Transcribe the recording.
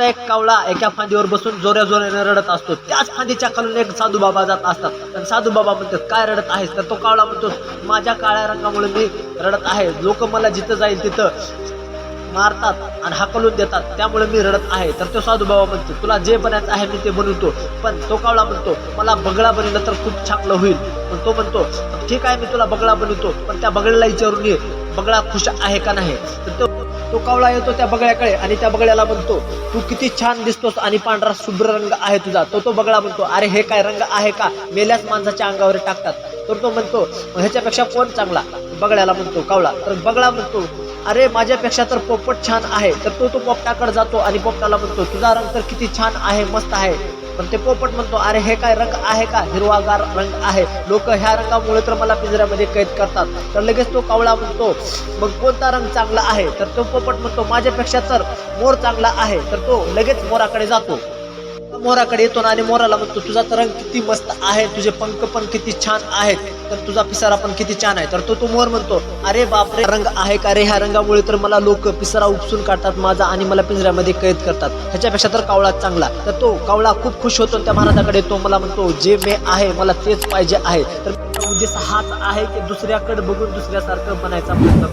एक कावळा एका फांदीवर बसून जोऱ्या जोऱ्याने रडत असतो. त्याच फांदीच्या खालून एक साधू बाबा जात असतात. आणि साधू बाबा म्हणतात काय रडत आहेस? तर तो कावळा म्हणतो माझ्या काळ्या रंगामुळे मी रडत आहे. लोक मला जिथं जाईल तिथं मारतात आणि हाकलून देतात. त्यामुळे मी रडत आहे. तर तो साधू बाबा म्हणतो तुला जे बनायचं आहे मी ते बनवतो. पण तो कावळा म्हणतो मला बगळा बनवलं तर खूप चांगलं होईल. पण तो म्हणतो ठीक आहे मी तुला बगळा बनवतो. पण त्या बगळ्याला विचारून ये बगळा खुश आहे का नाही? तर तो तो कावळा येतो त्या बगळ्याकडे आणि त्या बगळ्याला म्हणतो तू किती छान दिसतोस आणि पांढरा शुभ्र रंग आहे तुझा. तो तो बगळा म्हणतो अरे हे काय रंग आहे का? मेल्याच माणसाच्या अंगावर टाकतात. तर तो म्हणतो ह्याच्यापेक्षा कोण चांगला? बगळ्याला म्हणतो कावळा. तर बगळा म्हणतो अरे माझ्यापेक्षा तर पोपट छान आहे. तर तो तो पोपटाकडे जातो आणि पोपटाला म्हणतो तुझा रंग तर किती छान आहे मस्त आहे. पण ते पोपट म्हणतो अरे हे काय रंग आहे का? हिरवागार रंग आहे. लोक ह्या रंगामुळे तर मला पिंजऱ्यामध्ये कैद करतात. तर लगेच तो कावळा म्हणतो मग कोणता रंग चांगला आहे? तर तो पोपट म्हणतो माझ्यापेक्षा तर मोर चांगला आहे. तर तो लगेच मोराकडे जातो. मोराकडे येतो ना आणि मोराला म्हणतो तुझा तर रंग किती मस्त आहे तुझे पंख पण किती छान आहेत तर तुझा पिसारा पण किती छान आहे. तर तो तो मोर म्हणतो अरे बापरे रंग आहे का रे ह्या रंगामुळे तर मला लोक पिसारा उपसून काढतात माझा आणि मला पिंजऱ्यामध्ये कैद करतात. ह्याच्यापेक्षा तर कावळा चांगला. तर तो कावळा खूप खुश होतो आणि त्या महाराजाकडे तो मला म्हणतो जे मी आहे मला तेच पाहिजे आहे. तर उद्देश हाच आहे की दुसऱ्याकडे बघून दुसऱ्यासारखं बनायचा प्रयत्न